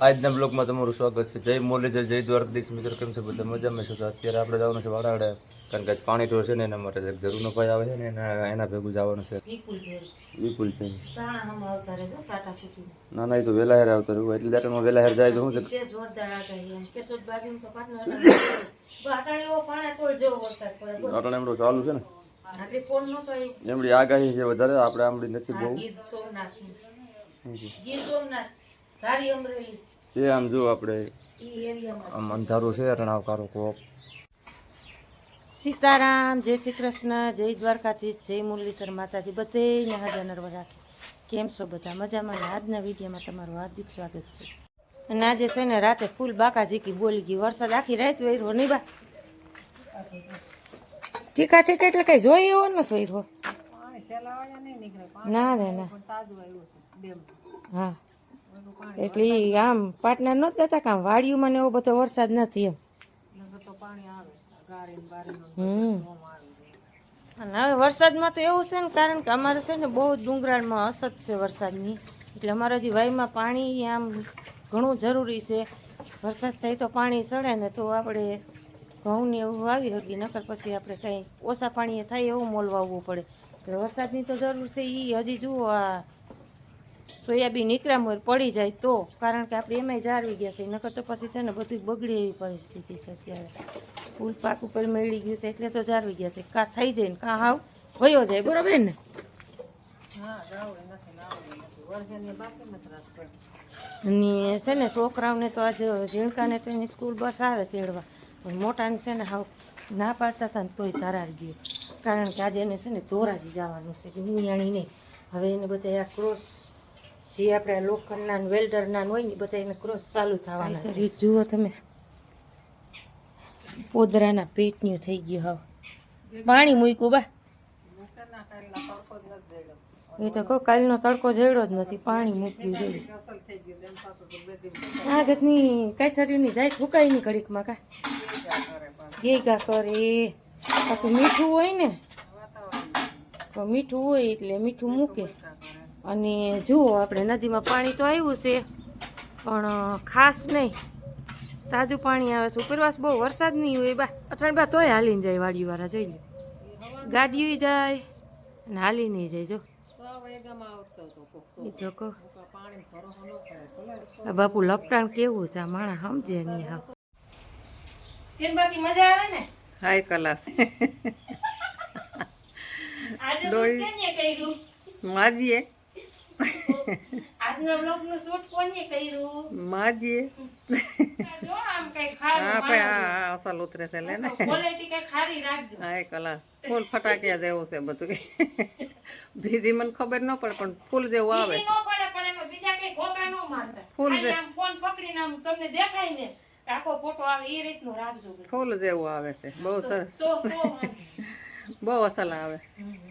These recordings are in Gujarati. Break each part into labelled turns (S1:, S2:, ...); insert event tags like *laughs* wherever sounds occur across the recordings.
S1: આજના બ્લોગમાં તમારું સ્વાગત છે. જય મુરલીધર જય દ્વારકાધીશ મિત્રો. કેમ છે બધા? મજામાં છો? તો અત્યારે આપણે જવાનું છે વાડાડે કારણ કે પાણી ઢોર છે ને એના માટે એક જરૂરનો ભાઈ આવે છે ને એના એના ભેગું જવાનું છે.
S2: વિપુલ
S1: છે. ના ના એ તો વેલા હેર આવતો રહ્યું. એટલે દાંતમાં વેલા હેર જાય તો
S2: હું.
S1: અટાણે એમડો ચાલુ છે ને. એમડી આગાહી છે વધારે આપણે આમડી નથી બહુ.
S2: ગીર. ગીર સોમનાથ, ધારી અમરેલી,
S1: છે આમ જો આપણે
S2: ઈ એરિયામાં.
S1: આમ અંધારું છે રણાવકારો કારો કોક.
S2: સીતારામ જય શ્રી કૃષ્ણ જય દ્વારકાથી જય મુરલીધર માતાજી બધે હાજર નર્વ રાખી. કેમ છો બધા? મજામાં ને? આજના વિડીયોમાં તમારું હાર્દિક સ્વાગત છે. અને આજે છે ને રાતે ફૂલ બાકા ઝીકી બોલી ગઈ. વરસાદ આખી રાત વૈરો નહીં બા. ઠીકા ઠીકા એટલે કઈ જોઈ એવો નથી વૈરો ના રે ના. હા. એટલે આમ પાટના નહોત કહેતા કે આમ વાડિયુંમાં ને એવો બધો વરસાદ નથી એમ. હમ. હવે વરસાદમાં તો એવું છે ને કારણ કે અમારે છે ને બહુ ડુંગરાળમાં અસત છે વરસાદની. એટલે અમારે હજી વાયમાં પાણી આમ ઘણું જરૂરી છે. વરસાદ થાય તો પાણી સડે ને તો આપણે ઘઉં ને એવું વાવી શકીએ નકર પછી આપણે કાંઈ ઓછા પાણીએ થાય એવું મોલ વાવવું પડે. એટલે વરસાદની તો જરૂર છે એ હજી જુઓ આ સોયાબીન નીકળ્યા મોર પડી જાય તો કારણ કે આપણે એમાંય જાળવી ગયા છે. નકર તો પછી છે ને બધું બગડે એવી પરિસ્થિતિ છે અત્યારે. ફૂલ પાક ઉપર મેળી ગયું છે એટલે તો જાળવી ગયા છે. કાં થઈ જાય ને કાં હાવ વયો જાય બરોબર ને? ને છે ને છોકરાઓને તો આજે ઝીણકાને તો એની સ્કૂલ બસ આવે તેડવા. પણ મોટાને છે ને હાવ ના પાડતા હતા ને તોય તરાર ગયો. કારણ કે આજે એને છે ને ધોરાજી જવાનું છે કે ઉમિયાણી નહીં. હવે એને બધા આ ક્રોસ જે આપણે લોખંડના વેલ્ડરના હોય ને બધા એને ક્રોસ ચાલુ થવાના છે. એ જુઓ તમે. પોદરાના પેટન્યું થઈ ગયું હવે. પાણી મૂક્યું બા. એ તો કહો કાલનો તડકો જડ્યો જ નથી પાણી મૂક્યું જોયું આ ગતની કઈ ચર્યુંની જાય ફૂકાય નહીં ઘડીકમાં કા. ગેગા કરે. પાછું મીઠું હોય ને. તો મીઠું હોય એટલે મીઠું મૂકે. અને જુઓ આપણે નદીમાં પાણી તો આવ્યું છે પણ ખાસ નહીં. તાજું પાણી આવે છે. ઉપરવાસ બહુ વરસાદ નહીં હોય. બા અઠાણ બા તોય હાલીને જાય વાડીવાળા જોઈ લો. ગાડીઓ જાય અને હાલી નહીં જાય જો. બાપુ લપટાણ કેવું છે? આ માણસ સમજે નહીં હા મજા આવે ને?
S3: Hi class.
S2: આજે કર્યું?
S3: માજીએ *laughs*
S2: આજના બ્લોગનું શૂટ કોને કર્યું?
S3: માજીએ.
S2: જો આમ કઈ
S3: હા ભાઈ હા હા અસલ ઉતરે છે લે ને.
S2: ક્વોલિટી કઈ ખારી રાખજો.
S3: હાય કલા. ફૂલ ફટાકિયા જેવું છે બધું. *laughs* ભીજી મને ખબર ન પડે પણ ફૂલ જેવું આવે.
S2: ન પડે પણ એમાં બીજા કઈ ઘોઘા ન મારતા.
S3: ફૂલ જે-
S2: આમ ફોન પકડીને આમ તમને દેખાય ને આખો ફોટો આવે એ રીતનું રાખજો
S3: ફૂલ જેવું આવે છે. બહુ સરસ. બહુ અસલ આવે.
S2: જોઈએ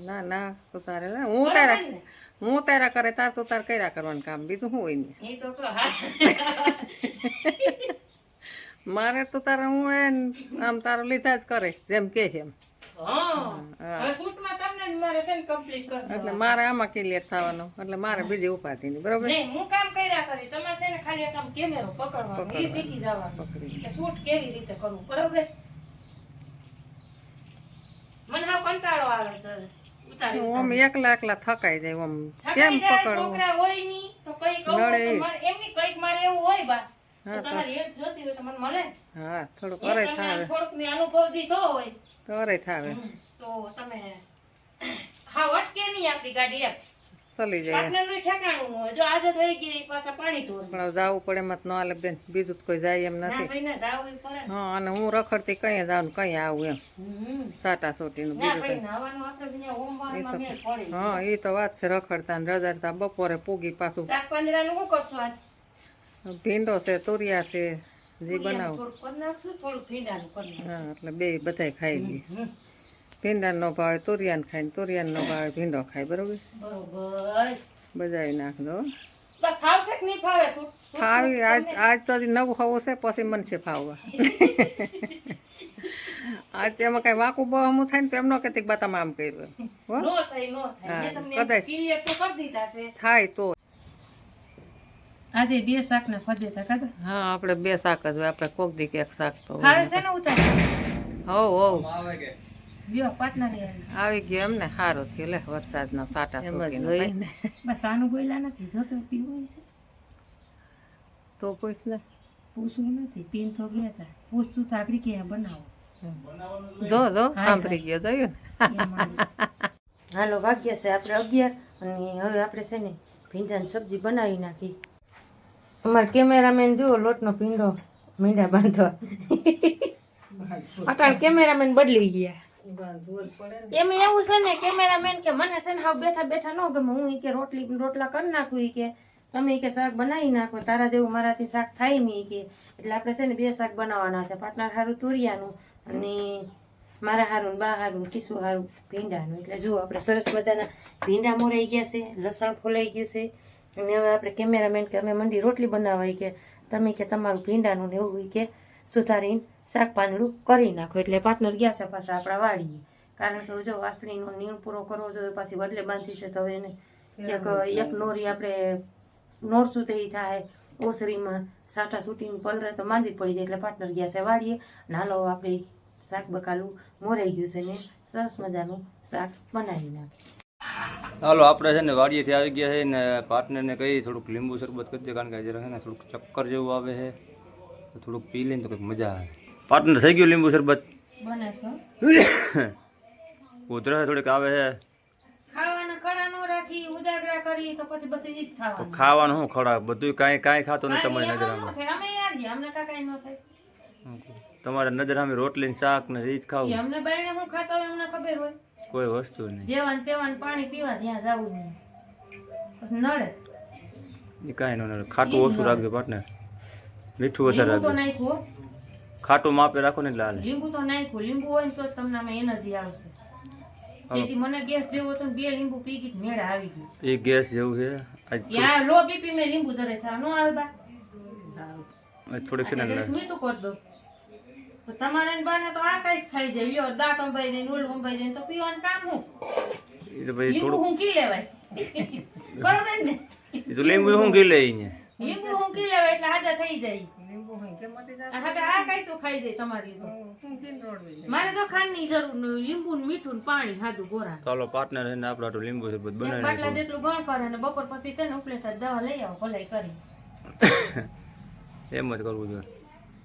S2: ને
S3: ના તું તારે હું તારા હું તારા કરે તાર તું તાર કર્યા કરવાનું કામ. બીજું શું હોય ને? *laughs* મારે તો તારે હું એમ આમ તારું લીધા જ કરીશ જેમ કે એમ.
S2: કરી
S3: એટલે મારે આમાં ક્લિયર થવાનું. એટલે મારે બીજી ઉપાધિ નહીં બરોબર?
S2: હું કામ કર્યા કરી તમારે છે ને ખાલી કામ કેમેરો પકડવાનો એ શીખી જવાનું. કે શૂટ કેવી રીતે કરવું બરોબર? મને હાવ કંટાળો આવે છે ઉતારી
S3: આમ એકલા એકલા થકાઈ જાય આમ. કેમ પકડવું?
S2: છોકરા હોય નહીં તો કઈ કહું
S3: નડે
S2: તો
S3: ઈ.
S2: મારે એમની કંઈક મારે એવું હોય બા. તમારી હેલ્પ જોતી હોય તો મને મળે.
S3: હા થોડુંક અરે થાવે.
S2: થોડુંક મેં અનુભવ દીધો હોય.
S3: તો અરે થાવે.
S2: તો તમે હા અટકે નહીં આપણી ગાડી એમ.
S3: ચલી જાય.
S2: જો થઈ ગઈ પાછા પાણી
S3: જાવું પડે એમાં ન હાલે બેન. બીજું કોઈ જાય એમ નથી. હા અને હું રખડતી કઈ જાઉં કઈ આવું એમ. સાટા સોટીનું
S2: નું
S3: બીજું કઈ. હા એ તો વાત છે રખડતા ને રજાડતા બપોરે પૂગી પાછું.
S2: આજ?
S3: ભીંડો છે તુરિયા છે જે બનાવું. હા એટલે બે બધાય ખાઈ
S2: હમ.
S3: ભીંડાનો નો ભાવે તુરિયાને ખાય ને નો ભાવે ભીંડો ખાય બરોબર?
S2: બરોબર.
S3: બજાવી
S2: કે નહીં ફાવે?
S3: આજ આજ તો હજી નવું ખાવું છે પછી મન છે ફાવવા. *laughs* આજ એમાં કઈ વાંકું બહુ થાય ને તો એમ ન કહેતી બા તમે આમ કર્યું
S2: નો નો
S3: કદાચ.
S2: clear તો કરી દીધા છે.
S3: થાય તો.
S2: આજે બે શાકના ફજેતા કાકા
S3: હા આપણે બે શાક જ હોય આપણે કોક દી એક શાક તો.
S2: ફાવે છે ને ઉતાર?
S3: હો
S2: હો આવે લઈ
S3: આવી ગયો એમને સારું થયું. લે વરસાદના સાટા સુકીને
S2: બસ આનું બોલ્યા નથી જોતો પીવું છે.
S3: તો પૂછ ને.
S2: પૂછવું નથી પીન તો ગયા હતા પૂછતું તો આગળ ક્યાં બનાવો.
S3: જો જો સાંભળી ગયો જોયું ને.
S2: હાલો વાગ્યા છે આપણે અગિયાર અને હવે આપણે છે ને ભીંડાની સબ્જી બનાવી નાખી. અમારા કેમેરામેન જુઓ લોટનો ભીંડો મીંડા બાંધવા. અટાણ કેમેરામેન બદલી ગયા. એમ એવું છે ને કેમેરામેન કે મને છે ને હાવ બેઠા બેઠા ન ગમે. હું કે રોટલી, રોટલા કરી નાખું કે. તમે કે શાક બનાવી નાખો. તારા જેવું મારાથી શાક થાય નહીં કે. એટલે આપણે છે ને બે શાક બનાવવાના છે. પાટનાર સારું તુરિયાનું અને મારા હારું બા હારું ને હારું ભીંડાનું. એટલે જુઓ આપણે સરસ મજાના ભીંડા મોરાઈ ગયા છે, લસણ ફોલાઈ ગયું છે. અને હવે આપણે કેમેરામેન કે અમે મંડી રોટલી બનાવવા કે. તમે કે તમારું ભીંડાનું ને એવું કે સુધારીને શાક પાંદડું કરી નાખો. એટલે પાર્ટનર ગયા છે પાછા આપણા વાળીએ કારણ કે જો વાસણીનો નીણ પૂરો કરવો જોઈએ પાછી વડલે બાંધી છે તો હવે એને ક્યાંક એક નોરી આપણે નોરશું તે થાય. ઓસરીમાં સાટા સૂટીને પલરે તો માંદી પડી જાય. એટલે પાર્ટનર ગયા છે વાડીએ. નાલો આપણે શાક બકાલું મોરાઈ ગયું છે ને સરસ મજાનું શાક બનાવી નાખે
S1: હાલો આપણે છે ને વાડીએથી આવી ગયા છે ને પાર્ટનરને કહી થોડુંક લીંબુ શરબત કરી દે કારણ કે જરા છે ને થોડુંક ચક્કર જેવું આવે છે. તો થોડુંક પી લઈને તો કંઈક મજા આવે. પાર્ટનર થઈ ગયું લીંબુ શરબત?
S2: બને છે.
S1: ઉધરસ થોડીક આવે છે.
S2: ખાવાના
S1: શું ખોરાક બધું કાંઈ કાંઈ ખાતો નહીં તમારી નજર
S2: કાંઈ એમાં અમે યાર છીએ, અમને કાંઈ કાંઈ ન થાય.
S1: તમારા નજર સામે રોટલી ને શાક ને એ જ ખાવું.
S2: અમને બાઈને હું ખાતા હોય અમને ખબર હોય.
S1: કોઈ વસ્તુ નહીં.
S2: જેવાન તેવાન પાણી પીવા જ્યાં જવું નહીં નડે.
S1: એ કાંઈ ન નડે. ખાટું ઓછું રાખજો પાટને મીઠું વધારે રાખજો. ખાટું માપે રાખો ને એટલે હાલે.
S2: લીંબુ તો નાખ્યું. લીંબુ હોય ને તો તમને આમાં એનર્જી આવશે. તેથી મને ગેસ જેવો હતો બે લીંબુ પી ગઈ મેળ આવી ગયું
S1: એ ગેસ જેવું છે.
S2: યા લો બીપી મેં લીંબુ ધરે થાય નો આવે
S1: થોડીક છે ને
S2: મીઠું કરી દો તો તમારે બાને તો આ કઈ ખાઈ જાય. લ્યો દાંત અંબાઈ જાય નોલ અંબાઈ જાય તો પીવાનું કામ હું?
S1: એ તો
S2: લીંબુ
S1: થોડું
S2: હું કી લેવાય? *laughs* બરાબર ને?
S1: એ તો લીંબુ શું કી લે અહીંયા
S2: લીંબુ હું કી લેવાય એટલે હાજર થઈ જાય. હા તો આ કઈ શું ખાઈ જાય તમારી તો? મારે તો જરૂર લીંબુ મીઠું પાણી સાદું ગોરા.
S1: ચાલો પાર્ટનર છે ને આટલું લીંબુ
S2: એક
S1: બનાવી
S2: બાટલા જેટલું ગણ કરે ને બપોર પછી છે ને ઉપલેટા દવા લઈ આવો ભલાઈ કરી. *coughs*
S1: એમ જ કરવું જોઈએ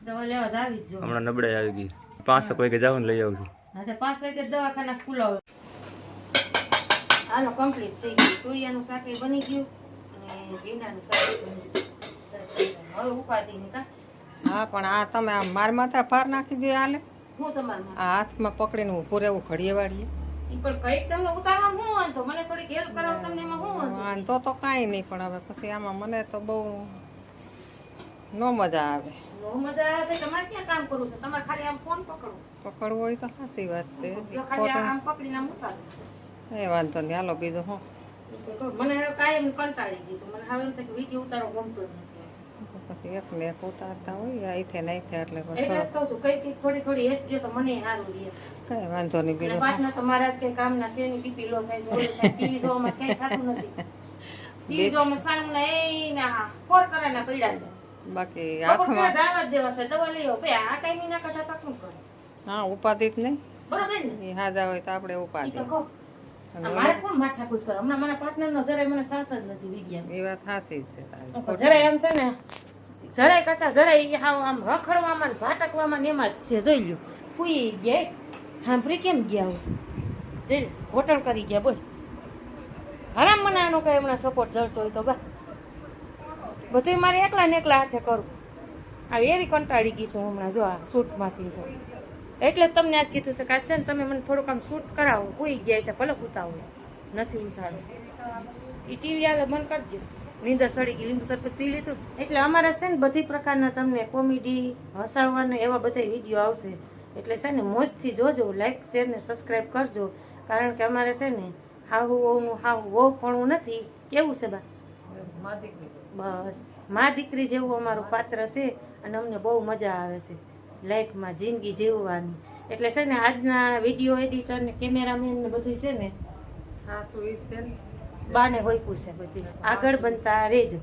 S2: દવા લેવા જ આવી જ જો.
S1: હમણાં નબળાઈ આવી ગઈ. પાંચ કે જાવ ને લઈ આવું
S2: હા પાંચ વાગે દવાખાના હોય હાલો કમ્પ્લીટ થઈ ગયું. તુરિયાનું શાક એ બની ગયું. અને ભીંડાનું શાક બની ગયું. હવે ઉપાધિ
S3: હા પણ આ તમે આ માર માથા ફાર નાખી દે હાલે.
S2: હું તમારા
S3: આ હાથમાં પકડીને ઊભું રહેવું ઘડીએ વાળીએ
S2: પણ તમને મને હેલ્પ કરાવો તમને એમાં
S3: તો. કાંઈ નહીં પણ હવે પછી આમાં મને તો બહુ ન મજા આવે.
S2: નો મજા આવે તમારે ક્યાં કામ કરવું છે? તમારે ખાલી આમ ફોન પકડો
S3: પકડવું હોય તો સાચી વાત છે.
S2: ખાલી આમ પકડીને આમ ઉતારો
S3: એ વાંધો નહીં હાલો બીજું હું.
S2: મને કાયમ કંટાળી ગયું મને હવે એમ થાય કે વીડિયો ઉતારો ગમતો જ નથી.
S3: પછી એક ને એક ઉતારતા હોય અહીંથી ને અહીંથી એટલે
S2: કઈ થોડી થોડી એક તો મને સારું રહે.
S3: કઈ વાંધો નહીં બીજો
S2: પાટના તો મારા કે કામ ના છે ની બીપી લો થાય ઓલું થાય ટીવી જોવામાં કઈ થતું નથી. ટીવી જોવામાં ના એ ના ફોર કરાના પડ્યા છે.
S3: બાકી હાથમાં
S2: જવા દેવા છે દવા લઈ આવો. આ ટાઈમે ના કાઢા તો શું કરે?
S3: હા ઉપાદિત નહીં.
S2: બરોબર ને?
S3: એ હાજા હોય તો આપણે ઉપાધિ.
S2: મારે કોણ માથાકૂટ કરે? હમણાં મારા પાર્ટનર નો જરાય મને સાથ જ નથી વિજ્ઞાન.
S3: એ વાત સાચી છે તારી.
S2: જરાય એમ છે ને જરાય કરતા જરાય આમ રખડવામાં ભાટકવામાં એમાં છે, જોઈ લ્યો. કુઈ ગયા સાંભળી કેમ ગયા જોઈ હોટલ કરી ગયા, બોલ. હરામ મને આનો કઈ હમણાં સપોર્ટ જળતો હોય તો બા. બધું મારે એકલા ને એકલા હાથે કરું. આ એવી કંટાળી ગઈ છું હમણાં, જો આ શૂટમાંથી તો. એટલે જ તમને આજ કીધું છે કે છે ને તમે મને થોડુંક આમ શૂટ કરાવો. કુઈ ગયા છે, ભલે ઉતાવો નથી ઉતાડો એ ટીવી આગળ બંધ કરજો. નીંદર સડી ગઈ લીંબુ શરબત પી લીધું. એટલે અમારે છે ને બધી પ્રકારના તમને કોમેડી હસાવવાના એવા બધા વીડિયો આવશે. એટલે છે ને મોજથી જોજો લાઈક શેર ને સબસ્ક્રાઈબ કરજો. કારણ કે અમારે છે ને હાહુ ઓનું હાવ વહુ પણ નથી. કેવું છે બા? બસ. મા દીકરી જેવું અમારું પાત્ર છે અને અમને બહુ મજા આવે છે. લાઈફમાં જિંદગી જીવવાની. એટલે છે ને આજના વીડિયો એડિટર ને કેમેરામેન ને બધું છે ને
S3: હા તો એ છે ને.
S2: બાને હોય પૂછે બધી. આગળ બનતા રેજો.